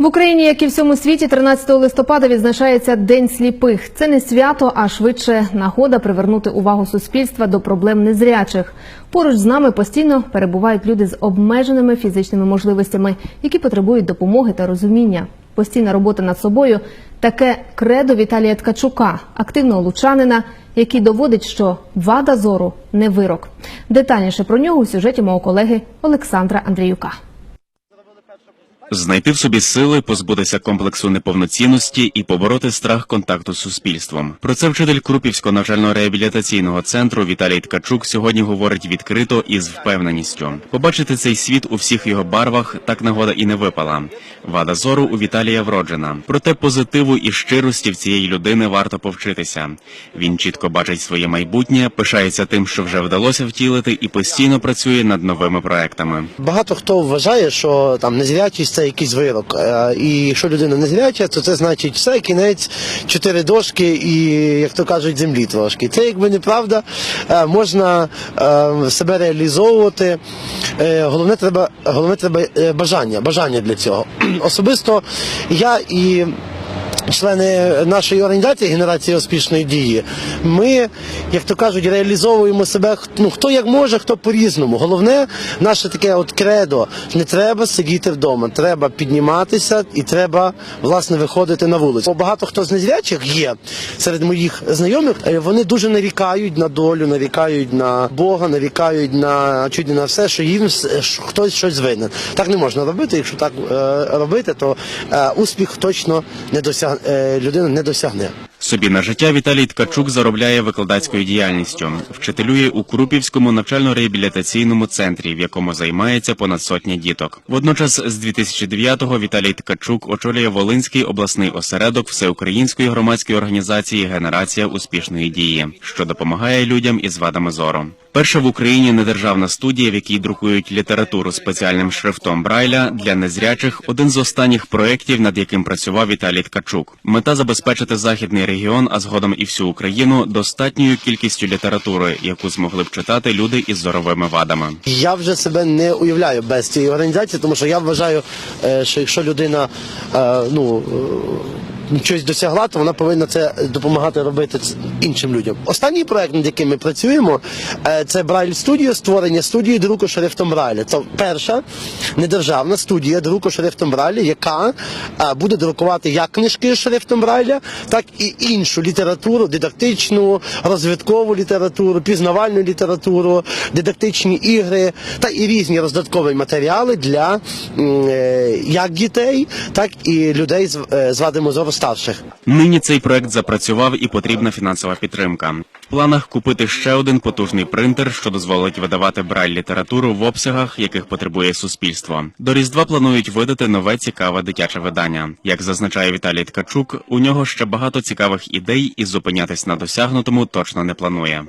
В Україні, як і в всьому світі, 13 листопада відзначається День сліпих. Це не свято, а швидше нагода привернути увагу суспільства до проблем незрячих. Поруч з нами постійно перебувають люди з обмеженими фізичними можливостями, які потребують допомоги та розуміння. Постійна робота над собою таке кредо Віталія Ткачука, активного лучанина, який доводить, що вада зору не вирок. Детальніше про нього у сюжеті мого колеги Олександра Андріюка. Знайти в собі сили, позбутися комплексу неповноцінності і побороти страх контакту з суспільством. Про це вчитель Крупівського навчально-реабілітаційного центру Віталій Ткачук сьогодні говорить відкрито і з впевненістю. Побачити цей світ у всіх його барвах так нагода і не випала. Вада зору у Віталія вроджена. Проте позитиву і щирості в цієї людини варто повчитися. Він чітко бачить своє майбутнє, пишається тим, що вже вдалося втілити, і постійно працює над новими проектами. Багато хто вважає, що там незрячість це якийсь вирок. Е, І якщо людина не незряча, то це значить все, кінець, чотири дошки і, як то кажуть, землі трошки. Це якби неправда. Е, Можна е, себе реалізовувати. Головне треба, головне треба бажання, бажання для цього. Особисто я і. Члени нашої організації генерації успішної дії, ми, як то кажуть, реалізовуємо себе ну хто як може, хто по-різному. Головне, наше таке от кредо. Не треба сидіти вдома, треба підніматися і треба власне виходити на вулицю. Бо Багато хто з незрячих є серед моїх знайомих. е, Вони дуже нарікають на долю, нарікають на Бога, нарікають на не на все, що їм хтось щось винен. Так не можна робити. Якщо так е, робити, то е, успіх точно не досяг е, людина не досягне. Собі на життя Віталій Ткачук заробляє викладацькою діяльністю, вчителює у Крупівському навчально-реабілітаційному центрі, в якому займається понад сотня діток. Водночас, з 2009-го Віталій Ткачук очолює Волинський обласний осередок всеукраїнської громадської організації Генерація успішної дії, що допомагає людям із вадами зору. Перша в Україні недержавна студія, в якій друкують літературу спеціальним шрифтом Брайля для незрячих, один з останніх проєктів, над яким працював Віталій Ткачук. Мета забезпечити західний регіон, а згодом і всю Україну достатньою кількістю літератури, яку змогли б читати люди із зоровими вадами. Я вже себе не уявляю без цієї організації, тому що я вважаю, е, що якщо людина е, ну. Щось досягла, то вона повинна це допомагати робити іншим людям. Останній проект, над яким ми працюємо, е, це Брайль студія, створення студії друку шрифтом Брайля. Це перша недержавна студія друку шрифтом Брайля, яка е, буде друкувати як книжки шрифтом Брайля, так і іншу літературу, дидактичну, розвиткову літературу, пізнавальну літературу, дидактичні ігри та і різні роздаткові матеріали для е, як дітей, так і людей з, з вадами зору старших. Нині цей проект запрацював і потрібна фінансова підтримка. В планах купити ще один потужний принтер, що дозволить видавати брайль літературу в обсягах, яких потребує суспільство. До різдва планують видати нове цікаве дитяче видання. Як зазначає Віталій Ткачук, у нього ще багато цікавих ідей, і зупинятись на досягнутому точно не планує.